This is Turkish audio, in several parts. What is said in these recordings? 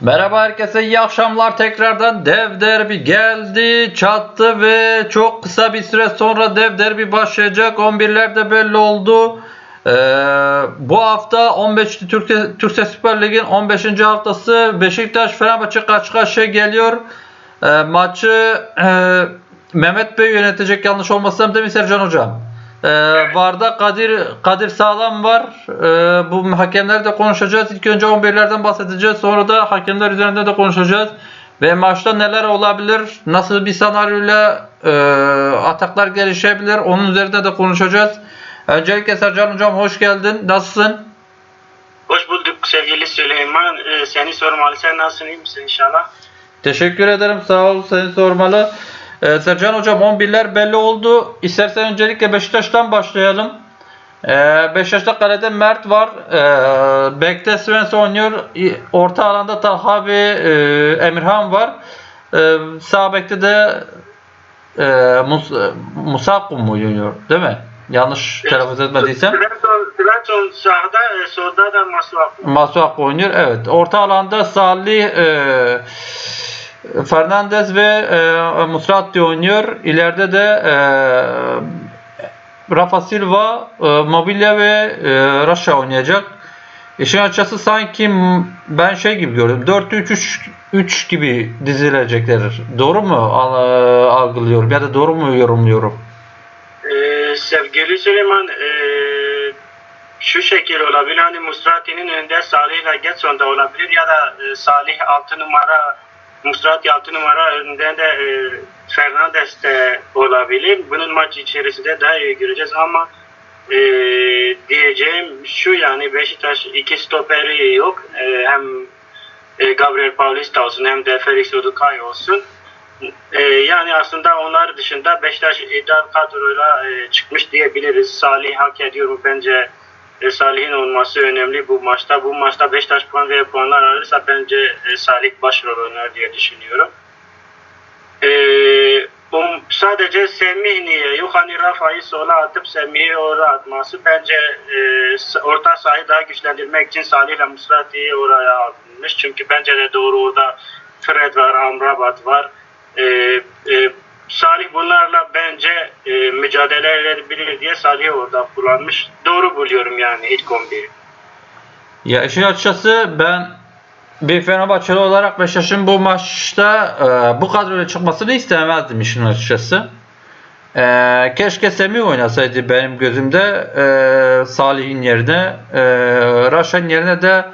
Merhaba herkese iyi akşamlar tekrardan dev derbi geldi çattı ve çok kısa bir süre sonra dev derbi başlayacak 11'ler de belli oldu. Ee, bu hafta 15. Türkiye, Türkçe Süper Lig'in 15. haftası Beşiktaş Fenerbahçe karşı karşıya geliyor. Ee, maçı e, Mehmet Bey yönetecek yanlış olmasam değil mi Sercan Hocam? Ee, Varda Kadir Kadir Sağlam var. Ee, bu hakemler de konuşacağız. İlk önce 11'lerden bahsedeceğiz. Sonra da hakemler üzerinde de konuşacağız. Ve maçta neler olabilir? Nasıl bir senaryoyla e, ataklar gelişebilir? Onun üzerinde de konuşacağız. Öncelikle Sercan Hocam hoş geldin. Nasılsın? Hoş bulduk sevgili Süleyman. Ee, seni sormalı. Sen nasılsın? iyi misin inşallah? Teşekkür ederim. Sağ ol. Seni sormalı. Ee, Sercan Hocam 11'ler belli oldu. İstersen öncelikle Beşiktaş'tan başlayalım. Ee, Beşiktaş'ta kalede Mert var. Ee, Bek'te Svensson oynuyor. Orta alanda Talha ve e, Emirhan var. Ee, sağ bekte de e, Mus Musaku mu oynuyor? Değil mi? Yanlış telaffuz etmediysem. Svensson, sağda, e, solda da Masuaku. Masuak oynuyor. Evet. Orta alanda Salih e, Fernandez ve e, Musrati oynuyor. İleride de e, Rafa Silva, e, Mobilya ve e, Rasha oynayacak. İşin açıkçası sanki ben şey gibi gördüm. 4-3-3 gibi dizilecekler. Doğru mu al- algılıyorum ya da doğru mu yorumluyorum? Ee, sevgili Süleyman, e, şu şekil olabilir. Hani Musrati'nin önünde Salih ile Getson da olabilir ya da e, Salih 6 numara, Musrati 6 numara önünde de e, Fernandes de olabilir. Bunun maç içerisinde daha iyi göreceğiz ama e, diyeceğim şu yani Beşiktaş iki stoperi yok. E, hem e, Gabriel Paulista olsun hem de Felix Udukay olsun. E, yani aslında onlar dışında Beşiktaş ideal kadroyla e, çıkmış diyebiliriz. Salih hak ediyor mu bence e, Salih'in olması önemli bu maçta. Bu maçta Beşiktaş puan ve puanlar alırsa bence e, Salih başrol oynar diye düşünüyorum. E, um, sadece Semih niye yok? Hani Rafa'yı sola atıp Semih'i oraya atması bence e, orta sahayı daha güçlendirmek için Salih ile Musrati'yi oraya almış. Çünkü bence de doğru orada Fred var, Amrabat var. E, e, Salih bunlarla bence e, mücadele edebilir diye Salih'i orada kullanmış. Doğru buluyorum yani ilk 11'i. Ya işin açıkçası ben bir Fenerbahçeli olarak Beşiktaş'ın bu maçta e, bu kadroyla çıkmasını istemezdim işin açıkçası. E, keşke Semih oynasaydı benim gözümde e, Salih'in yerine. E, Raşan yerine de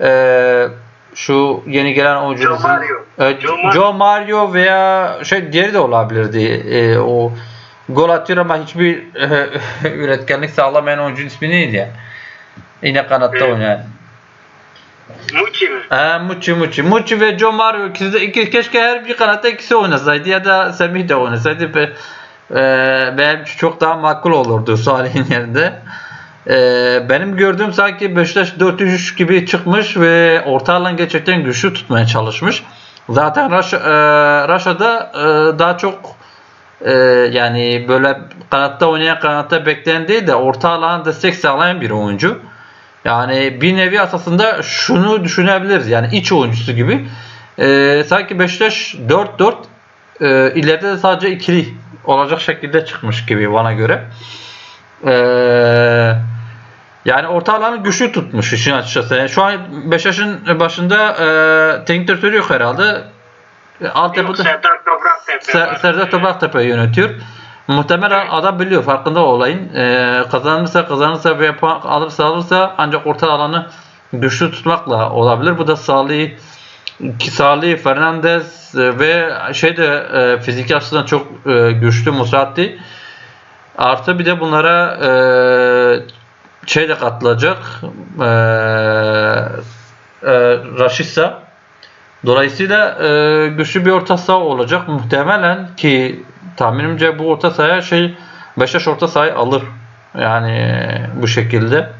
e, şu yeni gelen oyuncu Joe Mario. E, Joe Joe Mario veya şey diğeri de olabilirdi. E, o gol atıyor ama hiçbir e, üretkenlik sağlamayan oyuncunun ismi neydi ya? Yine kanatta Evet. oynayan. Muçi mi? Ha, Muçi Muçi. Muçi ve Joe Mario ikisi de iki, keşke her bir kanatta ikisi oynasaydı ya da Semih de oynasaydı. Be, e, benim çok daha makul olurdu Salih'in yerinde. E, benim gördüğüm sanki Beşiktaş 4-3 gibi çıkmış ve orta alan gerçekten güçlü tutmaya çalışmış. Zaten Raşa, e, e, daha çok e, yani böyle kanatta oynayan kanatta bekleyen değil de orta alana destek sağlayan bir oyuncu. Yani bir nevi asasında şunu düşünebiliriz. Yani iç oyuncusu gibi. Ee, sanki Beşiktaş 4-4 e, ileride de sadece ikili olacak şekilde çıkmış gibi bana göre. Ee, yani orta alanı güçlü tutmuş işin açıkçası. Yani şu an Beşiktaş'ın başında e, teknik direktörü yok herhalde. E, Yok, Altyapıda Serdar Topraktepe Ser. Serdar Topraktepe yönetiyor. Muhtemelen adam biliyor farkında olayın. Ee, kazanırsa kazanırsa puan alırsa alırsa ancak orta alanı güçlü tutmakla olabilir. Bu da Salih Salih, Fernandez e, ve şey de e, fiziki açıdan çok e, güçlü Musrati. Artı bir de bunlara e, şey de katılacak. E, e, Raşitsa. Dolayısıyla e, güçlü bir orta saha olacak muhtemelen ki tahminimce bu orta sahaya şey Beşiktaş orta sahayı alır. Yani bu şekilde.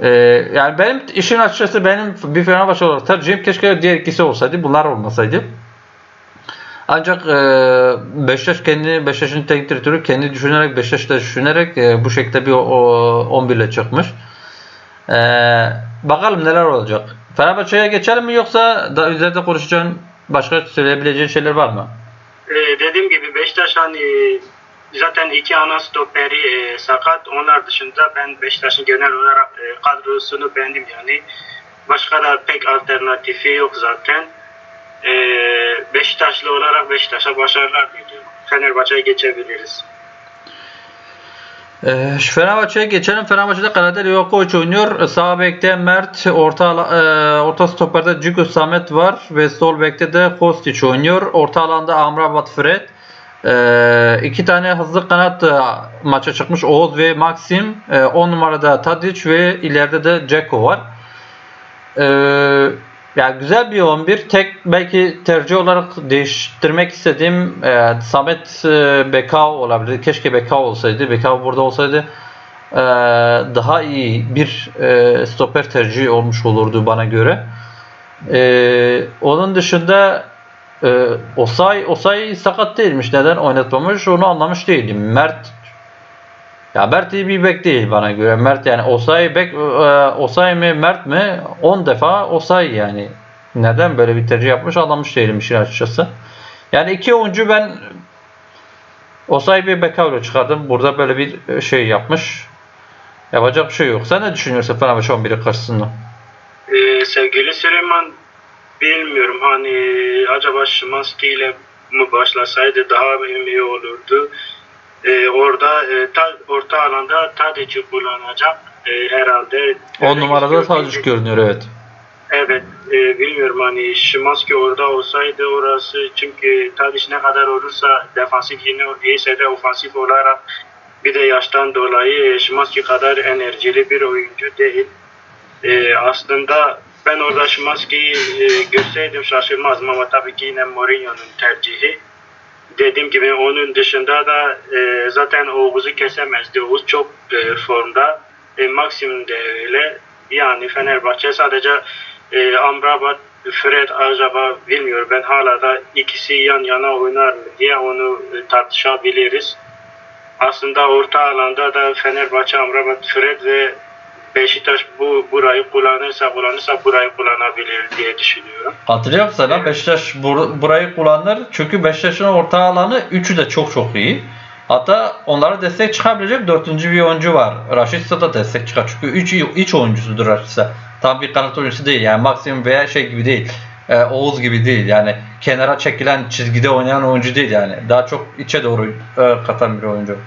E, yani benim işin açıkçası benim bir Fenerbahçe olarak tercihim keşke diğer ikisi olsaydı. Bunlar olmasaydı. Ancak e, Beşiktaş kendi Beşiktaş'ın teknik direktörü kendi düşünerek Beşiktaş'ta düşünerek e, bu şekilde bir o, 11 ile çıkmış. E, bakalım neler olacak. Fenerbahçe'ye geçelim mi yoksa da üzerinde konuşacağın başka söyleyebileceğin şeyler var mı? Ee, dediğim gibi Beşiktaş hani zaten iki ana stoperi e, sakat. Onlar dışında ben Beşiktaş'ın genel olarak e, kadrosunu beğendim yani. Başka da pek alternatifi yok zaten. Ee, Beşiktaşlı olarak Beşiktaş'a başarılar diliyorum. Fenerbahçe'ye geçebiliriz. Şu Fenerbahçe'ye geçelim. Fenerbahçe'de kalede Livakovic oynuyor. Sağ bekte Mert, orta e, orta stoperde Ciku Samet var ve sol bekte de Kostic oynuyor. Orta alanda Amrabat Fred. Ee, iki tane hızlı kanat e, maça çıkmış Oğuz ve Maxim. 10 numarada Tadic ve ileride de Ceko var. Ee, yani güzel bir 11. Tek belki tercih olarak değiştirmek istediğim e, Samet e, Bekao olabilir. Keşke Bekao olsaydı. Bekao burada olsaydı e, daha iyi bir e, stoper tercihi olmuş olurdu bana göre. E, onun dışında e, Osay Osay sakat değilmiş. Neden oynatmamış onu anlamış değilim. Mert ya Mert iyi bir bek değil bana göre. Mert yani Osay bek e, Osay mi Mert mi 10 defa Osay yani. Neden böyle bir tercih yapmış anlamış değilim işin açıkçası. Yani iki oyuncu ben Osay bir Bekavlo çıkardım. Burada böyle bir şey yapmış. Yapacak bir şey yok. Sen ne düşünüyorsun Fenerbahçe 11'i karşısında? Ee, sevgili Süleyman bilmiyorum hani acaba Şimanski ile mi başlasaydı daha mı iyi olurdu. Ee, orada e, ta, orta alanda Tadic'i kullanacak e, herhalde. 10 numarada Tadic görünüyor evet. Evet e, bilmiyorum hani Şimanski orada olsaydı orası çünkü Tadic ne kadar olursa defansif yine iyiyse de ofansif olarak bir de yaştan dolayı Şimanski kadar enerjili bir oyuncu değil. E, aslında ben orada Şimanski'yi e, görseydim şaşırmazdım ama tabii ki yine Mourinho'nun tercihi. Dediğim gibi onun dışında da e, zaten Oğuz'u kesemezdi. Oğuz çok e, formda. E, Maxim de öyle. Yani Fenerbahçe sadece e, Amrabat, Fred acaba bilmiyorum. Ben hala da ikisi yan yana oynar mı diye onu e, tartışabiliriz. Aslında orta alanda da Fenerbahçe, Amrabat, Fred ve Beşiktaş bu burayı kullanırsa kullanırsa burayı kullanabilir diye düşünüyorum. Hatırlıyor musun lan Beşiktaş bur- burayı kullanır. Çünkü Beşiktaş'ın orta alanı üçü de çok çok iyi. Hatta onlara destek çıkabilecek dördüncü bir oyuncu var. Raşitsa da destek çıkar. Çünkü üç, iç oyuncusudur Raşitsa. Tam bir kanat oyuncusu değil. Yani maksimum veya şey gibi değil. Ee, Oğuz gibi değil. Yani kenara çekilen çizgide oynayan oyuncu değil yani. Daha çok içe doğru e, katan bir oyuncu.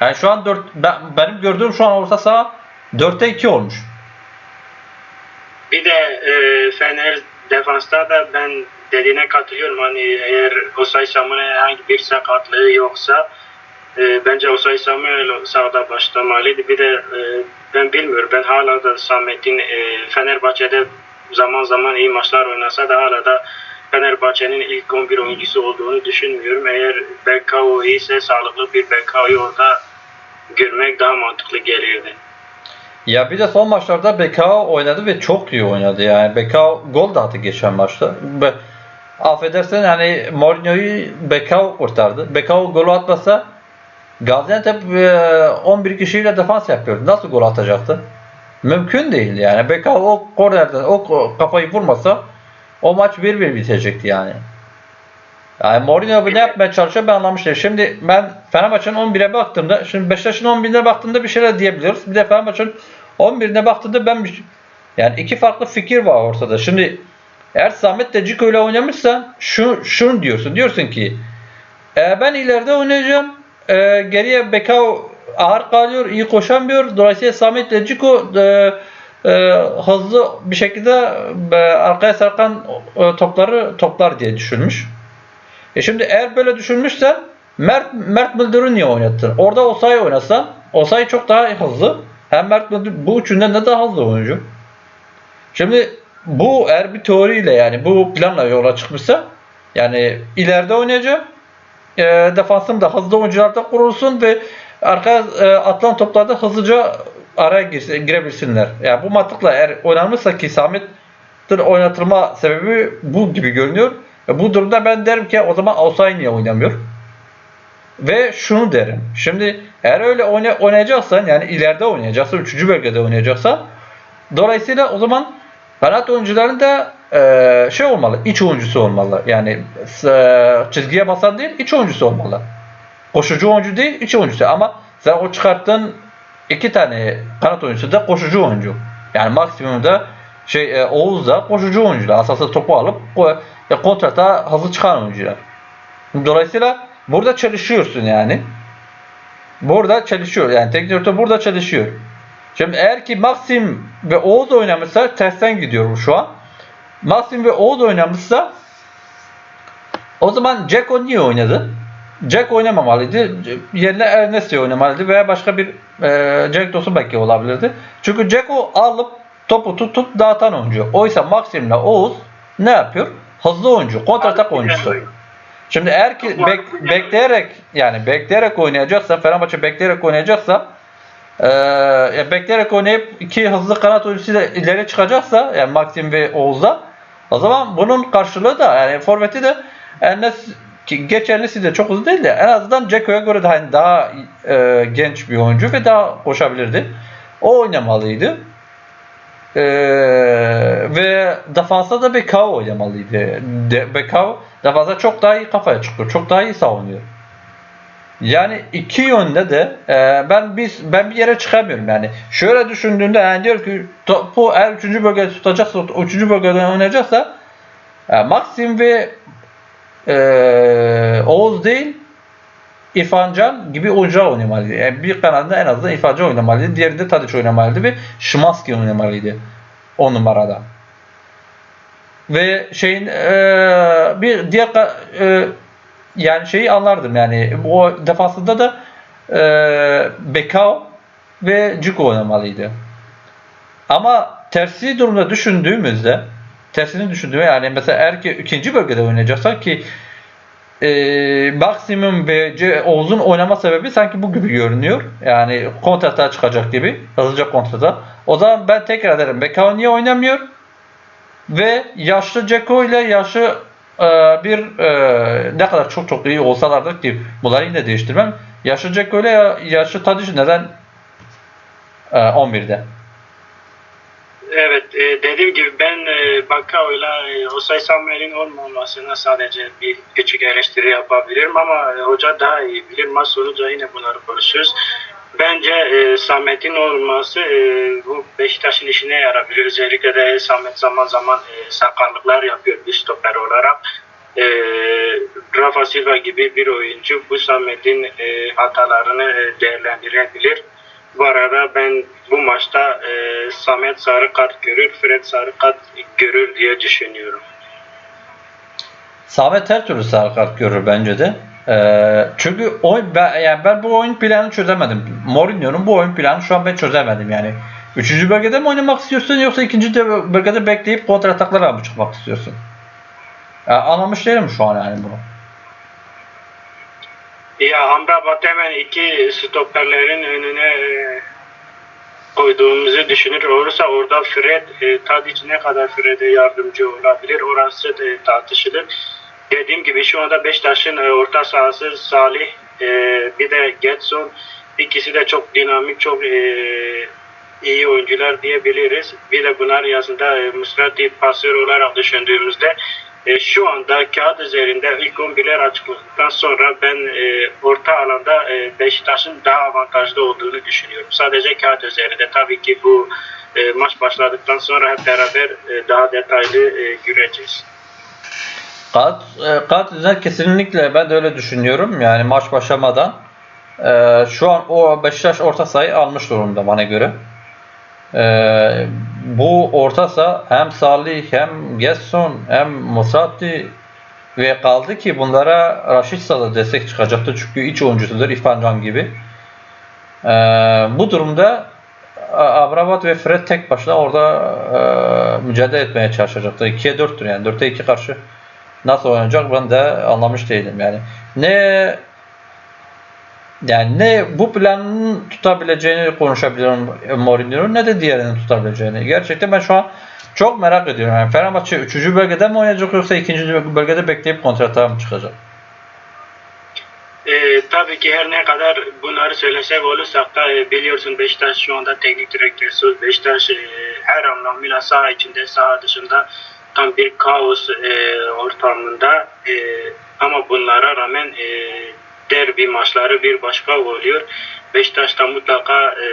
Yani şu an 4 ben, benim gördüğüm şu an orta saha 4'te 2 olmuş. Bir de e, Fener defansta da ben dediğine katılıyorum. Hani eğer Osay Samuel'e herhangi bir sakatlığı yoksa e, bence Osay Samuel sahada başlamalıydı. Bir de e, ben bilmiyorum. Ben hala da Samet'in e, Fenerbahçe'de zaman zaman iyi maçlar oynasa da hala da Fenerbahçe'nin ilk 11 oyuncusu olduğunu düşünmüyorum. Eğer Bekao iyiyse sağlıklı bir Bekao'yu orada görmek daha mantıklı gelirdi. Ya bir de son maçlarda Bekao oynadı ve çok iyi oynadı yani. Bekao gol da attı geçen maçta. Ve affedersen yani Mourinho'yu Bekao kurtardı. Bekao golü atmasa Gaziantep e, 11 kişiyle defans yapıyordu. Nasıl gol atacaktı? Mümkün değil yani. Bekao o kornerden o kafayı vurmasa o maç 1-1 bitecekti yani. Yani Mourinho ne yapmaya çalışıyor ben anlamış değilim. Şimdi ben Fenerbahçe'nin 11'e baktığımda, şimdi Beşiktaş'ın 11'ine baktığımda bir şeyler diyebiliyoruz. Bir de Fenerbahçe'nin 11'ine baktığımda ben bir, yani iki farklı fikir var ortada. Şimdi eğer Samet de Ciko ile oynamışsa şu, şunu diyorsun. Diyorsun ki e, ben ileride oynayacağım. E, geriye Bekao ağır kalıyor, iyi koşamıyor. Dolayısıyla Samet ile Ciko e, e, hızlı bir şekilde e, arkaya sarkan e, topları toplar diye düşünmüş. E şimdi eğer böyle düşünmüşsen Mert, Mert Müldür'ü niye oynattın? Orada Osayi oynasan Osayi çok daha hızlı. Hem Mert Müldür bu üçünden de daha hızlı oyuncu. Şimdi bu eğer bir teoriyle yani bu planla yola çıkmışsa yani ileride oynayacağım. E, defansım da hızlı oyuncularda kurulsun ve arka e, atılan toplarda hızlıca araya girse, girebilsinler. Yani bu mantıkla eğer oynanmışsa ki Samet'in oynatılma sebebi bu gibi görünüyor. E, bu durumda ben derim ki o zaman Osayi niye oynamıyor? Ve şunu derim. Şimdi eğer öyle oyna, oynayacaksan yani ileride oynayacaksan, üçüncü bölgede oynayacaksan dolayısıyla o zaman Kanat oyuncuların da e, şey olmalı, iç oyuncusu olmalı. Yani e, çizgiye basan değil, iç oyuncusu olmalı. Koşucu oyuncu değil, iç oyuncusu. Ama sen o çıkarttığın iki tane kanat oyuncusu da koşucu oyuncu. Yani maksimumda şey e, Oğuz da koşucu oyuncular. Asası topu alıp e, kontrata hızlı çıkan oyuncular. Dolayısıyla burada çalışıyorsun yani. Burada çalışıyor. Yani teknik direktör burada çalışıyor. Şimdi eğer ki Maxim ve Oğuz oynamışsa tersten gidiyorum şu an. Maxim ve Oğuz oynamışsa o zaman Ceko niye oynadı? Jack oynamamalıydı. Yerine Ernesti oynamalıydı veya başka bir e, Jack Dawson belki olabilirdi. Çünkü Ceko alıp topu tutup dağıtan oyuncu. Oysa Maxim'le Oğuz ne yapıyor? Hızlı oyuncu, kontratak oyuncusu. Şimdi eğer ki bek- bekleyerek yani bekleyerek oynayacaksa Fenerbahçe bekleyerek oynayacaksa ya bekleyerek oynayıp iki hızlı kanat oyuncusuyla ileri çıkacaksa yani Maxim ve Oğuz'da o zaman bunun karşılığı da yani forveti de Enes ki geçerlisi de çok hızlı değil de en azından Ceko'ya göre daha hani daha eee, genç bir oyuncu ve daha koşabilirdi. O oynamalıydı. Eee, ve defansa da Bekao oynamalıydı. De, Bekao defansa çok daha iyi kafaya çıkıyor. Çok daha iyi savunuyor. Yani iki yönde de e, ben biz ben bir yere çıkamıyorum yani. Şöyle düşündüğünde yani diyor ki topu eğer üçüncü bölgede tutacaksa, üçüncü bölgede oynayacaksa e, Maxim ve e, Oğuz değil İrfan Can gibi oyuncular oynamalıydı. Yani bir kanadında en azından İrfan Can oynamalıydı. Diğerinde Tadic oynamalıydı ve Şimanski oynamalıydı. O numarada. Ve şeyin eee, bir diğer eee, yani şeyi anlardım yani o defasında da eee Bekao ve Ciko oynamalıydı. Ama tersi durumda düşündüğümüzde tersini düşündüğümde yani mesela eğer ki ikinci bölgede oynayacaksa ki e, maksimum ve C- Oğuz'un oynama sebebi sanki bu gibi görünüyor. Yani kontrata çıkacak gibi. Hızlıca kontrata. O zaman ben tekrar ederim. Bekao niye oynamıyor? Ve yaşlı Ceko ile yaşlı e, bir e, ne kadar çok çok iyi olsalardı ki bunları yine değiştirmem. Yaşlı Ceko ile ya- yaşlı Tadic neden e, 11'de? Evet, e, dediğim gibi ben e, Bakao'yla e, Osay Samuel'in olmamasına sadece bir küçük eleştiri yapabilirim ama e, hoca daha iyi bilir. Maç yine bunları konuşuyoruz. Bence e, Samet'in olması e, bu Beşiktaş'ın işine yarabilir. Özellikle de Samet zaman zaman e, sakarlıklar yapıyor bir stoper olarak. E, Rafa Silva gibi bir oyuncu bu Samet'in e, hatalarını e, değerlendirebilir. Bu arada ben bu maçta e, Samet sarı kart görür, Fred sarı kart görür diye düşünüyorum. Samet her türlü sarı kart görür bence de. Ee, çünkü oyun ben, yani ben bu oyun planını çözemedim. Mourinho'nun bu oyun planını şu an ben çözemedim yani. Üçüncü bölgede mi oynamak istiyorsun yoksa ikinci de bölgede bekleyip kontrataklara mı çıkmak istiyorsun? Ya, anlamış değilim şu an yani bunu. Ya Amrabat hemen iki stoperlerin önüne e, koyduğumuzu düşünür. Olursa orada Fred, e, Tadic ne kadar Fred'e yardımcı olabilir orası da tartışılır. Dediğim gibi şu anda Beşiktaş'ın e, orta sahası Salih, e, bir de Getson ikisi de çok dinamik, çok e, iyi oyuncular diyebiliriz. Bir de bunların yanında e, Musrati pasör olarak düşündüğümüzde e, şu anda kağıt üzerinde ilk 11'ler açıkladıktan sonra ben e, orta alanda e, Beşiktaş'ın daha avantajlı olduğunu düşünüyorum. Sadece kağıt üzerinde. Tabii ki bu e, maç başladıktan sonra hep beraber e, daha detaylı e, göreceğiz. Kat, e, kesinlikle ben de öyle düşünüyorum. Yani maç başlamadan e, şu an o Beşiktaş orta sayı almış durumda bana göre. E, bu orta saha hem Salih hem Gesson hem Musrati ve kaldı ki bunlara Raşitsa da destek çıkacaktı çünkü iç oyuncusudur İrfan Can gibi. E, bu durumda A- Abrabat ve Fred tek başına orada e, mücadele etmeye çalışacaktı. 2'ye 4'tür yani 4'e 2 karşı nasıl oynayacak ben de anlamış değilim yani. Ne yani ne bu planın tutabileceğini konuşabilirim Mourinho'nun ne de diğerinin tutabileceğini. Gerçekten ben şu an çok merak ediyorum. Yani Fenerbahçe 3. bölgede mi oynayacak yoksa 2. bölgede bekleyip kontrata mı çıkacak? E, tabii ki her ne kadar bunları söylesek olursak da e, biliyorsun Beşiktaş şu anda teknik direktörsüz. Beşiktaş e, her anlamıyla saha içinde saha dışında tam bir kaos e, ortamında E, ama bunlara rağmen e, derbi maçları bir başka oluyor. Beşiktaş da mutlaka e,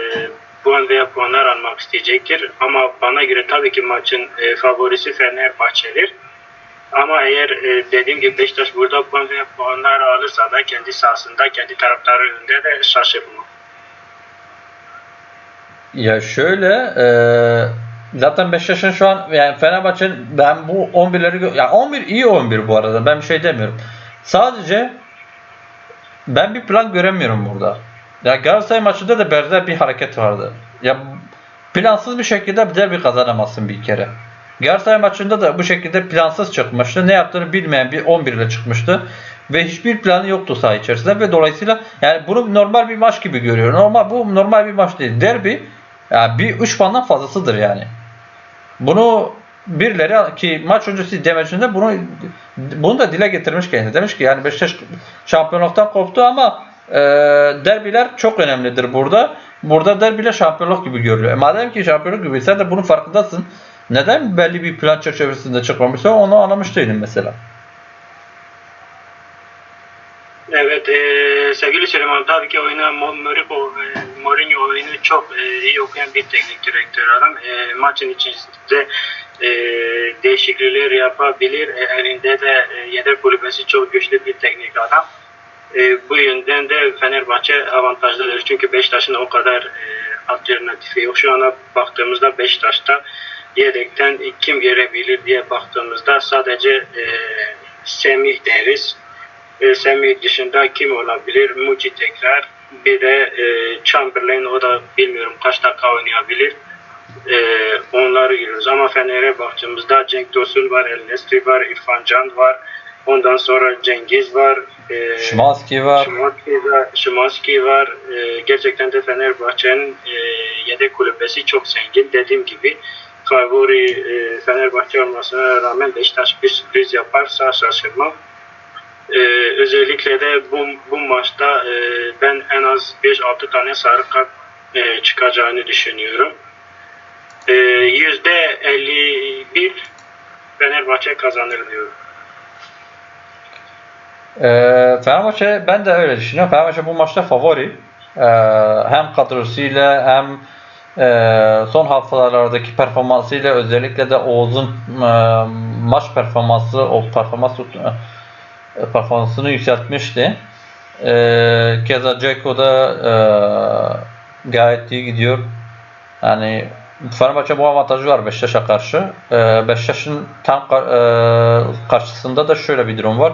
puan veya puanlar almak isteyecektir. Ama bana göre tabii ki maçın e, favorisi Fenerbahçe'dir. Ama eğer e, dediğim gibi Beşiktaş burada puan veya puanlar alırsa da kendi sahasında, kendi taraftarı önünde de şaşırmam. Ya şöyle e, zaten Beşiktaş'ın şu an yani Fenerbahçe'nin ben bu 11'leri gö- ya 11 iyi 11 bu arada ben bir şey demiyorum. Sadece ben bir plan göremiyorum burada. Ya Galatasaray maçında da benzer bir hareket vardı. Ya plansız bir şekilde bir derbi kazanamazsın bir kere. Galatasaray maçında da bu şekilde plansız çıkmıştı. Ne yaptığını bilmeyen bir 11 ile çıkmıştı. Ve hiçbir planı yoktu saha içerisinde ve dolayısıyla yani bunu normal bir maç gibi görüyorum. Normal bu normal bir maç değil. Derbi yani bir 3 puandan fazlasıdır yani. Bunu birileri ki maç öncesi demecinde bunu bunu da dile getirmiş kendisi. Demiş ki yani Beşiktaş şampiyonluktan koptu ama e, derbiler çok önemlidir burada. Burada derbiler şampiyonluk gibi görülüyor. E, madem ki şampiyonluk gibi sen de bunun farkındasın. Neden belli bir plan çerçevesinde çıkmamışsa onu anlamış değilim mesela. Evet, e, sevgili Süleyman tabii ki oyuna Mo- Mourinho, e, Mourinho oyunu çok e, iyi okuyan bir teknik direktör adam. E, maçın içerisinde e, değişiklikler yapabilir. E, elinde de e, yedek kulübesi çok güçlü bir teknik adam. E, bu yönden de Fenerbahçe avantajlıdır. Çünkü Beşiktaş'ın o kadar e, alternatifi yok. Şu ana baktığımızda Beşiktaş'ta yedekten kim girebilir diye baktığımızda sadece e, Semih deriz. E, Semih dışında kim olabilir? Muci tekrar. Bir de e, Chamberlain o da bilmiyorum kaç dakika oynayabilir. E, onları görüyoruz. Ama Fener'e baktığımızda Cenk Tosun var, El Nesri var, İrfan Can var. Ondan sonra Cengiz var. E, Şimanski var. Şimanski var. Şimanski var. E, gerçekten de Fenerbahçe'nin e, yedek kulübesi çok zengin. Dediğim gibi favori e, Fenerbahçe olmasına rağmen Beşiktaş bir sürpriz yaparsa şaşırmam. Ee, özellikle de bu, bu maçta e, ben en az 5-6 tane sarı kart e, çıkacağını düşünüyorum. Yüzde 51 Fenerbahçe kazanır diyorum. Ee, Fenerbahçe ben de öyle düşünüyorum. Fenerbahçe bu maçta favori. Ee, hem kadrosuyla hem e, son haftalardaki performansıyla özellikle de Oğuz'un e, maç performansı o performans e, performansını yükseltmişti. E, keza Ceko da e, gayet iyi gidiyor. Yani Fenerbahçe bu avantajı var Beşiktaş'a karşı. E, Beşiktaş'ın tam kar- e, karşısında da şöyle bir durum var.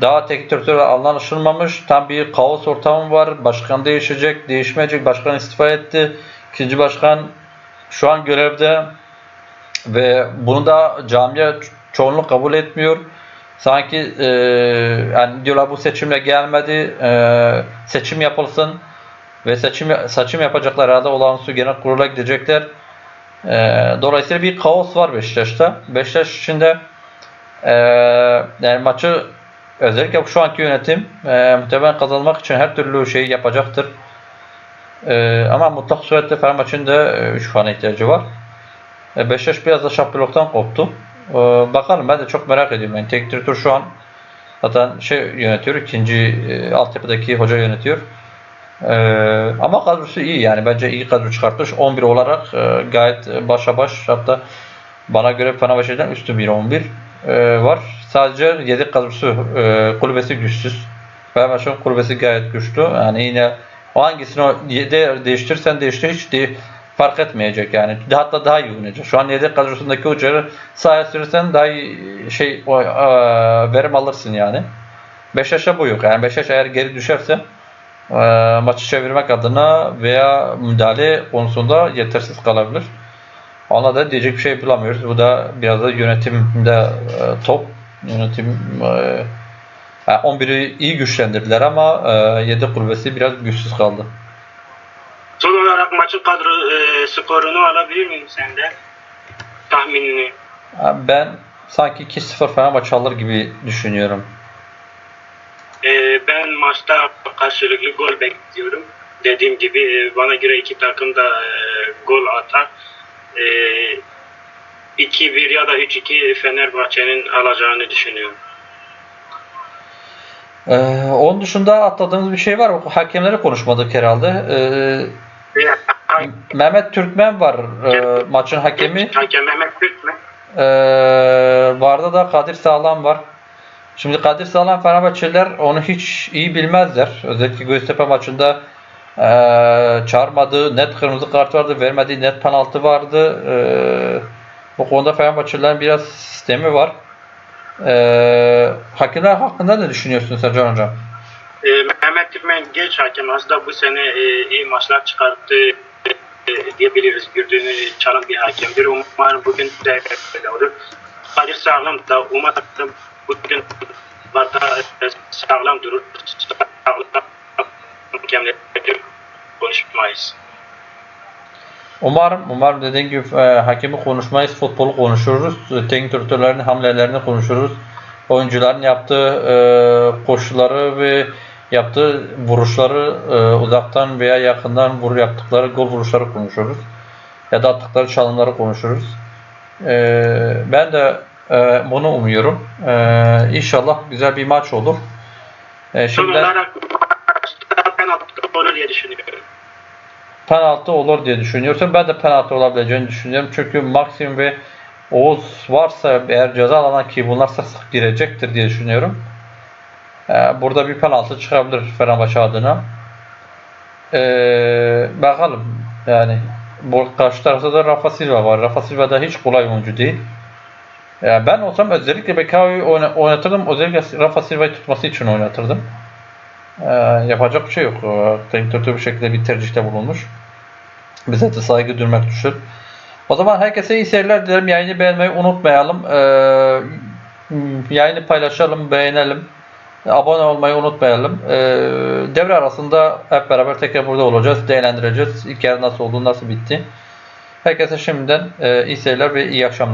Daha teknik direktör anlaşılmamış. Tam bir kaos ortamı var. Başkan değişecek, değişmeyecek. Başkan istifa etti. İkinci başkan şu an görevde ve bunu da camia çoğunluk kabul etmiyor. Sanki e, yani diyorlar bu seçimle gelmedi. E, seçim yapılsın ve seçim seçim yapacaklar herhalde olağanüstü genel kurula gidecekler. E, dolayısıyla bir kaos var Beşiktaş'ta. Beşiktaş içinde e, yani maçı özellikle şu anki yönetim e, muhtemelen kazanmak için her türlü şeyi yapacaktır. E, ama mutlak surette Fenerbahçe'nin de 3 puana ihtiyacı var. E, Beşiktaş biraz da şampiyonluktan koptu. E, bakalım ben de çok merak ediyorum. Yani teknik direktör şu an zaten şey yönetiyor. ikinci e, altyapıdaki hoca yönetiyor. E, ama kadrosu iyi yani. Bence iyi kadro çıkartmış. 11 olarak e, gayet başa baş hatta bana göre Fenerbahçe'den üstün bir 11 e, var. Sadece yedek kadrosu e, kulübesi güçsüz. Fenerbahçe'nin kulübesi gayet güçlü. Yani yine o hangisini o yede değiştirirsen değiştir hiç de fark etmeyecek yani. Hatta daha iyi oynayacak. Şu an yedek kadrosundaki hocaları sahaya sürürsen daha iyi şey o, e, verim alırsın yani. Beşiktaş'a bu yok. Yani Beşiktaş eğer geri düşerse e, maçı çevirmek adına veya müdahale konusunda yetersiz kalabilir. Ona da diyecek bir şey bulamıyoruz. Bu da biraz da yönetimde e, top. Yönetim e, yani 11'i iyi güçlendirdiler ama e, yedek kulübesi biraz güçsüz kaldı. Son olarak maçın kadro e, skorunu alabilir miyim senden? Tahminini. Yani Ben sanki 2-0 Fenerbahçe alır gibi düşünüyorum. E, ben maç maçta karşılıklı gol bekliyorum. Dediğim gibi e, bana göre iki takım da e, gol atar. E, 2-1 ya da 3-2 Fenerbahçe'nin alacağını düşünüyorum. Ee, onun dışında atladığımız bir şey var. Hakemleri konuşmadık herhalde. Ee, Mehmet Türkmen var e, maçın hakemi. Hakem Mehmet Türkmen. Ee, vardı da Kadir Sağlam var. Şimdi Kadir Sağlam Fenerbahçeliler onu hiç iyi bilmezler. Özellikle Göztepe maçında ee, çağırmadığı net kırmızı kart vardı, vermediği net penaltı vardı. Ee, bu konuda Fenerbahçelilerin biraz sistemi var. Ee, hakemler hakkında ne düşünüyorsun Sercan Hocam? E, Mehmet Türkmen genç hakem aslında bu sene e, iyi maçlar çıkarttı e, diyebiliriz. Gördüğünü çalan bir hakemdir. Umarım bugün de öyle olur. Kadir Sağlam da umarım bugün barda e, sağlam durur. Sağlam hakemle konuşmayız. Umarım, umarım dediğin gibi e, hakemi konuşmayız, futbolu konuşuruz. E, Teknik direktörlerin hamlelerini konuşuruz. Oyuncuların yaptığı e, koşuları ve yaptığı vuruşları e, uzaktan veya yakından vur yaptıkları gol vuruşları konuşuruz. Ya da attıkları çalımları konuşuruz. E, ben de e, bunu umuyorum. E, inşallah güzel bir maç olur. E, Son şimdi olarak penaltı olur diye düşünüyorum. penaltı olur diye düşünüyorsun. Ben de penaltı olabileceğini düşünüyorum. Çünkü Maxim ve Oğuz varsa eğer ceza alana ki bunlar sık sık girecektir diye düşünüyorum. Ee, burada bir penaltı çıkabilir Fenerbahçe adına. Ee, bakalım. Yani bu karşı tarafta da Rafa Silva var. Rafa Silva da hiç kolay oyuncu değil. Yani ben olsam özellikle Bekao'yu oyna- oynatırdım. Özellikle Rafa Silva'yı tutması için oynatırdım. Ee, yapacak bir şey yok. Ee, Teknik bu şekilde bir tercihte bulunmuş. Bize de saygı duymak düşür. O zaman herkese iyi seyirler dilerim. Yayını beğenmeyi unutmayalım. Ee, yayını paylaşalım, beğenelim. Abone olmayı unutmayalım. Ee, devre arasında hep beraber tekrar burada olacağız. Değerlendireceğiz. İlk yarı nasıl oldu, nasıl bitti. Herkese şimdiden e, iyi seyirler ve iyi akşamlar.